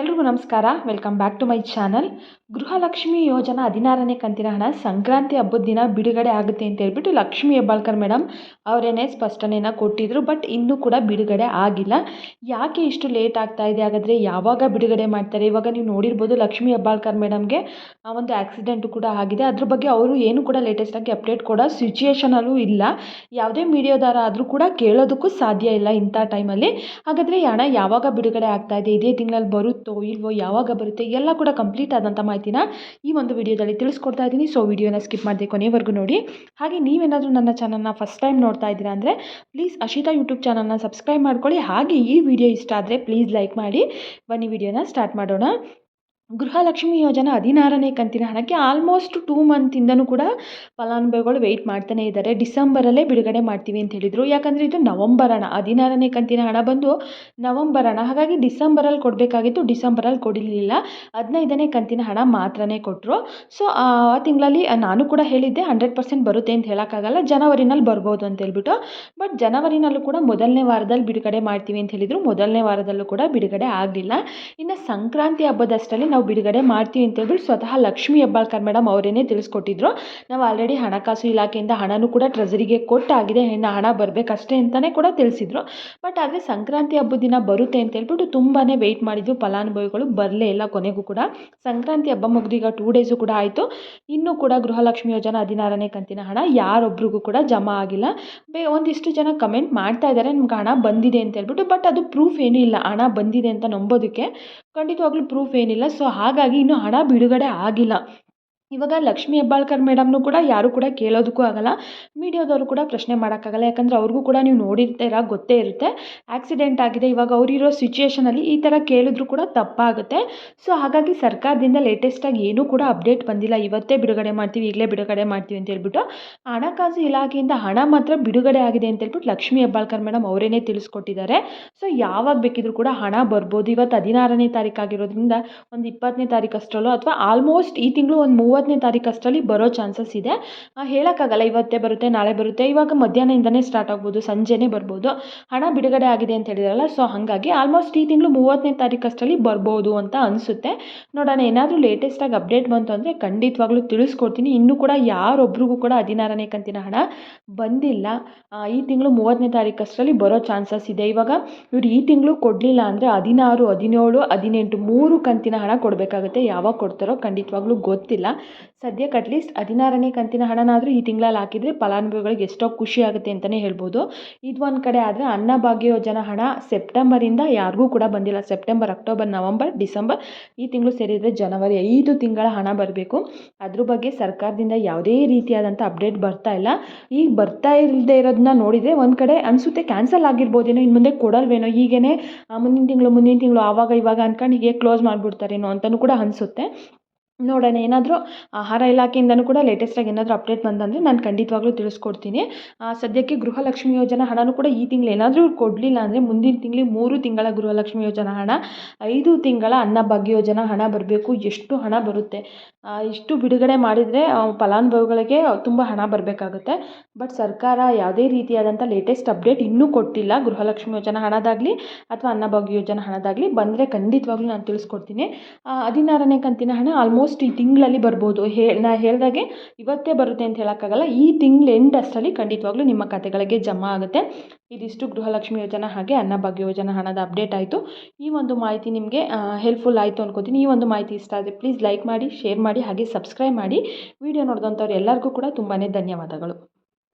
ಎಲ್ರಿಗೂ ನಮಸ್ಕಾರ. Welcome back to my channel Gruhalakshmi Yojana ಹದಿನಾರನೇ ಕಂತಿನ ಹಣ ಸಂಕ್ರಾಂತಿ ಹಬ್ಬದ ದಿನ ಬಿಡುಗಡೆ ಆಗುತ್ತೆ ಅಂತ ಹೇಳ್ಬಿಟ್ಟು ಲಕ್ಷ್ಮಿ ಹೆಬ್ಬಾಳ್ಕರ್ ಮೇಡಮ್ ಅವರೇನೆ ಸ್ಪಷ್ಟನೆಯನ್ನು ಕೊಟ್ಟಿದ್ದರು ಬಟ್ ಇನ್ನೂ ಕೂಡ ಬಿಡುಗಡೆ ಆಗಿಲ್ಲ. ಯಾಕೆ ಇಷ್ಟು ಲೇಟ್ ಆಗ್ತಾ ಇದೆ? ಹಾಗಾದರೆ ಯಾವಾಗ ಬಿಡುಗಡೆ ಮಾಡ್ತಾರೆ? ಇವಾಗ ನೀವು ನೋಡಿರ್ಬೋದು ಲಕ್ಷ್ಮಿ ಹೆಬ್ಬಾಳ್ಕರ್ ಮೇಡಮ್ಗೆ ಒಂದು ಆಕ್ಸಿಡೆಂಟು ಕೂಡ ಆಗಿದೆ. ಅದ್ರ ಬಗ್ಗೆ ಅವರು ಏನು ಕೂಡ ಲೇಟೆಸ್ಟಾಗಿ ಅಪ್ಡೇಟ್ ಕೊಡೋ ಸಿಚುಯೇಷನಲ್ಲೂ ಇಲ್ಲ. ಯಾವುದೇ ಮೀಡಿಯಾದಾರ ಆದರೂ ಕೂಡ ಕೇಳೋದಕ್ಕೂ ಸಾಧ್ಯ ಇಲ್ಲ ಇಂಥ ಟೈಮಲ್ಲಿ ಹಾಗಾದರೆ ಹಣ ಯಾವಾಗ ಬಿಡುಗಡೆ ಆಗ್ತಾ ಇದೆ? ಇದೇ ತಿಂಗಳಲ್ಲಿ ಬರುತ್ತೋ? ಇಲ್ವೋ ಯಾವಾಗ ಬರುತ್ತೆ ಎಲ್ಲ ಕೂಡ ಕಂಪ್ಲೀಟ್ ಆದಂಥ ಮಾಹಿತಿನ ಈ ಒಂದು ವಿಡಿಯೋದಲ್ಲಿ ತಿಳಿಸ್ಕೊಡ್ತಾ ಇದ್ದೀನಿ. ಸೊ ವಿಡಿಯೋನ ಸ್ಕಿಪ್ ಮಾಡದೆ ಕೊನೆವರೆಗೂ ನೋಡಿ. ಹಾಗೆ ನೀವೇನಾದರೂ ನನ್ನ ಚಾನಲ್ನ ಫಸ್ಟ್ ಟೈಮ್ ನೋಡ್ತಾ ಇದ್ದೀರಾ ಅಂದರೆ ಪ್ಲೀಸ್ ಅಶಿತಾ ಯೂಟ್ಯೂಬ್ ಚಾನಲ್ನ ಸಬ್ಸ್ಕ್ರೈಬ್ ಮಾಡ್ಕೊಳ್ಳಿ. ಹಾಗೆ ಈ ವಿಡಿಯೋ ಇಷ್ಟ ಆದರೆ ಪ್ಲೀಸ್ ಲೈಕ್ ಮಾಡಿ. ಬನ್ನಿ, ವಿಡಿಯೋನ ಸ್ಟಾರ್ಟ್ ಮಾಡೋಣ. ಗೃಹಲಕ್ಷ್ಮಿ ಯೋಜನೆ ಹದಿನಾರನೇ ಕಂತಿನ ಹಣಕ್ಕೆ ಆಲ್ಮೋಸ್ಟ್ ಟೂ ಮಂತಿಂದನೂ ಕೂಡ ಫಲಾನುಭವಿಗಳು ವೆಯ್ಟ್ ಮಾಡ್ತಾನೆ ಇದ್ದಾರೆ. ಡಿಸೆಂಬರಲ್ಲೇ ಬಿಡುಗಡೆ ಮಾಡ್ತೀವಿ ಅಂತ ಹೇಳಿದರು. ಯಾಕಂದರೆ ಇದು ನವಂಬರ್ ಹಣ ಹದಿನಾರನೇ ಕಂತಿನ ಹಣ ಬಂದು ನವಂಬರ್ ಹಣ ಹಾಗಾಗಿ ಡಿಸೆಂಬರಲ್ಲಿ ಕೊಡಬೇಕಾಗಿತ್ತು ಡಿಸೆಂಬರಲ್ಲಿ ಕೊಡಲಿಲ್ಲ. ಹದಿನೈದನೇ ಕಂತಿನ ಹಣ ಮಾತ್ರನೇ ಕೊಟ್ಟರು ಸೊ ಆ ತಿಂಗಳಲ್ಲಿ ನಾನು ಕೂಡ ಹೇಳಿದ್ದೆ ಹಂಡ್ರೆಡ್ ಪರ್ಸೆಂಟ್ ಬರುತ್ತೆ ಅಂತ ಹೇಳೋಕ್ಕಾಗಲ್ಲ. ಜನವರಿನಲ್ಲಿ ಬರ್ಬೋದು ಅಂತ ಹೇಳ್ಬಿಟ್ಟು. ಬಟ್ ಜನವರಿನಲ್ಲೂ ಕೂಡ ಮೊದಲನೇ ವಾರದಲ್ಲಿ ಬಿಡುಗಡೆ ಮಾಡ್ತೀವಿ ಅಂತ ಹೇಳಿದರು. ಮೊದಲನೇ ವಾರದಲ್ಲೂ ಕೂಡ ಬಿಡುಗಡೆ ಆಗಲಿಲ್ಲ. ಇನ್ನು ಸಂಕ್ರಾಂತಿ ಹಬ್ಬದಷ್ಟರಲ್ಲಿ ನಾವು ಬಿಡುಗಡೆ ಮಾಡ್ತೀವಿ ಅಂತ ಹೇಳ್ಬಿಟ್ಟು ಸ್ವತಃ ಲಕ್ಷ್ಮೀ ಹೆಬ್ಬಾಳ್ಕರ್ ಮೇಡಮ್ ಅವರೇ ತಿಳಿಸ್ಕೊಟ್ಟಿದ್ರು. ನಾವು ಆಲ್ರೆಡಿ ಹಣಕಾಸು ಇಲಾಖೆಯಿಂದ ಹಣನೂ ಕೂಡ ಟ್ರೆಜರಿಗೆ ಕೊಟ್ಟಾಗಿದೆ. ಇನ್ನು ಹಣ ಬರಬೇಕಷ್ಟೇ ಅಂತಲೇ ಕೂಡ ತಿಳಿಸಿದ್ರು. ಬಟ್ ಆದರೆ ಸಂಕ್ರಾಂತಿ ಹಬ್ಬದ ದಿನ ಬರುತ್ತೆ ಅಂತ ಹೇಳ್ಬಿಟ್ಟು ತುಂಬಾ ವೆಯ್ಟ್ ಮಾಡಿದ್ವು. ಫಲಾನುಭವಿಗಳು ಬರಲೇ ಇಲ್ಲ ಕೊನೆಗೂ ಕೂಡ. ಸಂಕ್ರಾಂತಿ ಹಬ್ಬ ಮುಗಿದು ಈಗ ಟೂ ಡೇಸು ಕೂಡ ಆಯಿತು. ಇನ್ನೂ ಕೂಡ ಗೃಹಲಕ್ಷ್ಮಿ ಯೋಜನಾ ಹದಿನಾರನೇ ಕಂತಿನ ಹಣ ಯಾರೊಬ್ರಿಗೂ ಕೂಡ ಜಮಾ ಆಗಿಲ್ಲ. ಬೇ, ಒಂದಿಷ್ಟು ಜನ ಕಮೆಂಟ್ ಮಾಡ್ತಾ ಇದ್ದಾರೆ. ನಿಮ್ಗೆ ಹಣ ಬಂದಿದೆ ಅಂತ ಹೇಳ್ಬಿಟ್ಟು. ಬಟ್ ಅದು ಪ್ರೂಫ್ ಏನೂ ಇಲ್ಲ. ಹಣ ಬಂದಿದೆ ಅಂತ ನಂಬೋದಕ್ಕೆ. ಖಂಡಿತವಾಗ್ಲೂ ಪ್ರೂಫ್ ಏನಿಲ್ಲ. ಸೊ ಹಾಗಾಗಿ ಇನ್ನೂ ಹಣ ಬಿಡುಗಡೆ ಆಗಿಲ್ಲ. ಇವಾಗ ಲಕ್ಷ್ಮಿ ಹೆಬ್ಬಾಳ್ಕರ್ ಮೇಡಮ್ನು ಕೂಡ ಯಾರು ಕೂಡ ಕೇಳೋದಕ್ಕೂ ಆಗಲ್ಲ. ಮೀಡಿಯಾದವರು ಕೂಡ ಪ್ರಶ್ನೆ ಮಾಡೋಕ್ಕಾಗಲ್ಲ, ಯಾಕಂದರೆ ಅವ್ರಿಗೂ ಕೂಡ ನೀವು ನೋಡಿರ್ತೀರ, ಗೊತ್ತೇ ಇರುತ್ತೆ. ಆಕ್ಸಿಡೆಂಟ್ ಆಗಿದೆ, ಇವಾಗ ಅವರಿರೋ ಸಿಚುಯೇಷನಲ್ಲಿ ಈ ಥರ ಕೇಳಿದ್ರು ಕೂಡ ತಪ್ಪಾಗುತ್ತೆ. ಸೊ, ಹಾಗಾಗಿ ಸರ್ಕಾರದಿಂದ ಲೇಟೆಸ್ಟಾಗಿ ಏನೂ ಕೂಡ ಅಪ್ಡೇಟ್ ಬಂದಿಲ್ಲ. ಇವತ್ತೇ ಬಿಡುಗಡೆ ಮಾಡ್ತೀವಿ, ಈಗಲೇ ಬಿಡುಗಡೆ ಮಾಡ್ತೀವಿ ಅಂತ ಹೇಳ್ಬಿಟ್ಟು ಹಣಕಾಸು ಇಲಾಖೆಯಿಂದ ಹಣ ಮಾತ್ರ ಬಿಡುಗಡೆ ಆಗಿದೆ ಅಂತ ಹೇಳ್ಬಿಟ್ಟು ಲಕ್ಷ್ಮಿ ಹೆಬ್ಬಾಳ್ಕರ್ ಮೇಡಮ್ ಅವರೇನೇ ತಿಳಿಸ್ಕೊಟ್ಟಿದ್ದಾರೆ. ಸೊ, ಯಾವಾಗ ಬೇಕಿದ್ರೂ ಕೂಡ ಹಣ ಬರ್ಬೋದು. ಇವತ್ತು ಹದಿನಾರನೇ ತಾರೀಕು ಆಗಿರೋದ್ರಿಂದ ಒಂದು ಇಪ್ಪತ್ತನೇ ತಾರೀಕು ಅಷ್ಟರಲ್ಲೋ, ಅಥವಾ ಆಲ್ಮೋಸ್ಟ್ ಈ ತಿಂಗಳು ಒಂದು ಮೂವತ್ತನೇ ತಾರೀಕು ಅಷ್ಟರಲ್ಲಿ ಬರೋ ಚಾನ್ಸಸ್ ಇದೆ. ಹೇಳೋಕ್ಕಾಗಲ್ಲ, ಇವತ್ತೇ ಬರುತ್ತೆ, ನಾಳೆ ಬರುತ್ತೆ. ಇವಾಗ ಮಧ್ಯಾಹ್ನದಿಂದನೇ ಸ್ಟಾರ್ಟ್ ಆಗ್ಬೋದು, ಸಂಜೆನೇ ಬರ್ಬೋದು. ಹಣ ಬಿಡುಗಡೆ ಆಗಿದೆ ಅಂತ ಹೇಳಿದಾರಲ್ಲ ಸೊ ಹಾಗಾಗಿ ಆಲ್ಮೋಸ್ಟ್ ಈ ತಿಂಗಳು ಮೂವತ್ತನೇ ತಾರೀಕು ಅಷ್ಟರಲ್ಲಿ ಬರ್ಬೋದು ಅಂತ ಅನಿಸುತ್ತೆ. ನೋಡೋಣ, ಏನಾದರೂ ಲೇಟೆಸ್ಟಾಗಿ ಅಪ್ಡೇಟ್ ಬಂತು ಅಂದರೆ ಖಂಡಿತವಾಗ್ಲೂ ತಿಳಿಸ್ಕೊಡ್ತೀನಿ. ಇನ್ನೂ ಕೂಡ ಯಾರೊಬ್ರಿಗೂ ಕೂಡ ಹದಿನಾರನೇ ಕಂತಿನ ಹಣ ಬಂದಿಲ್ಲ. ಈ ತಿಂಗಳು ಮೂವತ್ತನೇ ತಾರೀಕು ಅಷ್ಟರಲ್ಲಿ ಬರೋ ಚಾನ್ಸಸ್ ಇದೆ. ಇವಾಗ ಇವ್ರು ಈ ತಿಂಗಳು ಕೊಡಲಿಲ್ಲ ಅಂದರೆ ಹದಿನಾರು, ಹದಿನೇಳು, ಹದಿನೆಂಟು, ಮೂರು ಕಂತಿನ ಹಣ ಕೊಡಬೇಕಾಗುತ್ತೆ. ಯಾವಾಗ ಕೊಡ್ತಾರೋ ಖಂಡಿತವಾಗ್ಲೂ ಗೊತ್ತಿಲ್ಲ. ಸದ್ಯಕ್ಕೆ ಅಟ್ಲೀಸ್ಟ್ ಹದಿನಾರನೇ ಕಂತಿನ ಹಣನಾದರೂ ಈ ತಿಂಗಳಲ್ಲಿ ಹಾಕಿದರೆ ಫಲಾನುಭವಿಗಳಿಗೆ ಎಷ್ಟೋ ಖುಷಿ ಆಗುತ್ತೆ ಅಂತಲೇ ಹೇಳ್ಬೋದು. ಇದು ಒಂದು ಕಡೆ ಆದರೆ ಅನ್ನಭಾಗ್ಯ ಯೋಜನೆ ಹಣ ಸೆಪ್ಟೆಂಬರಿಂದ ಯಾರಿಗೂ ಕೂಡ ಬಂದಿಲ್ಲ. ಸೆಪ್ಟೆಂಬರ್ ಅಕ್ಟೋಬರ್ ನವಂಬರ್ ಡಿಸೆಂಬರ್ ಈ ತಿಂಗಳು ಸೇರಿದರೆ ಜನವರಿ ಐದು ತಿಂಗಳ ಹಣ ಬರಬೇಕು. ಅದ್ರ ಬಗ್ಗೆ ಸರ್ಕಾರದಿಂದ ಯಾವುದೇ ರೀತಿಯಾದಂಥ ಅಪ್ಡೇಟ್ ಬರ್ತಾ ಇಲ್ಲ. ಈಗ ಬರ್ತಾ ಇಲ್ಲದೆ ಇರೋದನ್ನ ನೋಡಿದರೆ ಒಂದು ಕಡೆ ಅನಿಸುತ್ತೆ ಕ್ಯಾನ್ಸಲ್ ಆಗಿರ್ಬೋದೇನೋ ಇನ್ನು ಮುಂದೆ ಕೊಡಲ್ವೇನೋ ಹೀಗೇ ಮುಂದಿನ ತಿಂಗಳು ಮುಂದಿನ ತಿಂಗಳು ಆವಾಗ ಇವಾಗ ಅಂದ್ಕೊಂಡು ಹೀಗೆ ಕ್ಲೋಸ್ ಮಾಡಿಬಿಡ್ತಾರೇನೋ ಅಂತಲೂ ಕೂಡ ಅನಿಸುತ್ತೆ. ನೋಡೋಣ, ಏನಾದರೂ ಆಹಾರ ಇಲಾಖೆಯಿಂದನೂ ಕೂಡ ಲೇಟೆಸ್ಟಾಗಿ ಏನಾದರೂ ಅಪ್ಡೇಟ್ ಬಂದಂದರೆ ನಾನು ಖಂಡಿತವಾಗ್ಲೂ ತಿಳಿಸ್ಕೊಡ್ತೀನಿ. ಸದ್ಯಕ್ಕೆ ಗೃಹಲಕ್ಷ್ಮಿ ಯೋಜನಾ ಹಣನೂ ಕೂಡ ಈ ತಿಂಗಳು ಏನಾದರೂ ಕೊಡಲಿಲ್ಲ ಅಂದರೆ ಮುಂದಿನ ತಿಂಗಳಿಗೆ ಮೂರು ತಿಂಗಳ ಗೃಹಲಕ್ಷ್ಮಿ ಯೋಜನಾ ಹಣ, ಐದು ತಿಂಗಳ ಅನ್ನಭಾಗ್ಯ ಯೋಜನಾ ಹಣ ಬರಬೇಕು, ಎಷ್ಟು ಹಣ ಬರುತ್ತೆ. ಇಷ್ಟು ಬಿಡುಗಡೆ ಮಾಡಿದರೆ ಫಲಾನುಭವಿಗಳಿಗೆ ತುಂಬ ಹಣ ಬರಬೇಕಾಗುತ್ತೆ. ಬಟ್ ಸರ್ಕಾರ ಯಾವುದೇ ರೀತಿಯಾದಂಥ ಲೇಟೆಸ್ಟ್ ಅಪ್ಡೇಟ್ ಇನ್ನೂ ಕೊಟ್ಟಿಲ್ಲ, ಗೃಹಲಕ್ಷ್ಮಿ ಯೋಜನಾ ಹಣದಾಗಲಿ ಅಥವಾ ಅನ್ನಭಾಗ್ಯ ಯೋಜನಾ ಹಣದಾಗಲಿ, ಬಂದರೆ ಖಂಡಿತವಾಗ್ಲೂ ನಾನು ತಿಳಿಸ್ಕೊಡ್ತೀನಿ. ಹದಿನಾರನೇ ಕಂತಿನ ಹಣ ಆಲ್ಮೋಸ್ಟ್ ಈ ತಿಂಗಳಲ್ಲಿ ಬರ್ಬೋದು. ಹೇ, ನಾ ಹೇಳಿದಾಗೆ ಇವತ್ತೇ ಬರುತ್ತೆ ಅಂತ ಹೇಳೋಕ್ಕಾಗಲ್ಲ. ಈ ತಿಂಗಳು ಎಂಡ್ ಅಷ್ಟರಲ್ಲಿ ಖಂಡಿತವಾಗ್ಲೂ ನಿಮ್ಮ ಖಾತೆಗಳಿಗೆ ಜಮಾ ಆಗುತ್ತೆ. ಇದಿಷ್ಟು ಗೃಹಲಕ್ಷ್ಮಿ ಯೋಜನಾ ಹಾಗೆ ಅನ್ನಭಾಗ್ಯ ಯೋಜನಾ ಹಣದ ಅಪ್ಡೇಟ್ ಆಯಿತು. ಈ ಒಂದು ಮಾಹಿತಿ ನಿಮಗೆ ಹೆಲ್ಪ್ಫುಲ್ ಆಯಿತು ಅನ್ಕೋತೀನಿ. ಈ ಒಂದು ಮಾಹಿತಿ ಇಷ್ಟ ಆದರೆ ಪ್ಲೀಸ್ ಲೈಕ್ ಮಾಡಿ ಶೇರ್ ಮಾಡಿ, ಹಾಗೆ ಸಬ್ಸ್ಕ್ರೈಬ್ ಮಾಡಿ. ವಿಡಿಯೋ ನೋಡಿದಂಥವ್ರು ಎಲ್ಲರಿಗೂ ಕೂಡ ತುಂಬಾ ಧನ್ಯವಾದಗಳು.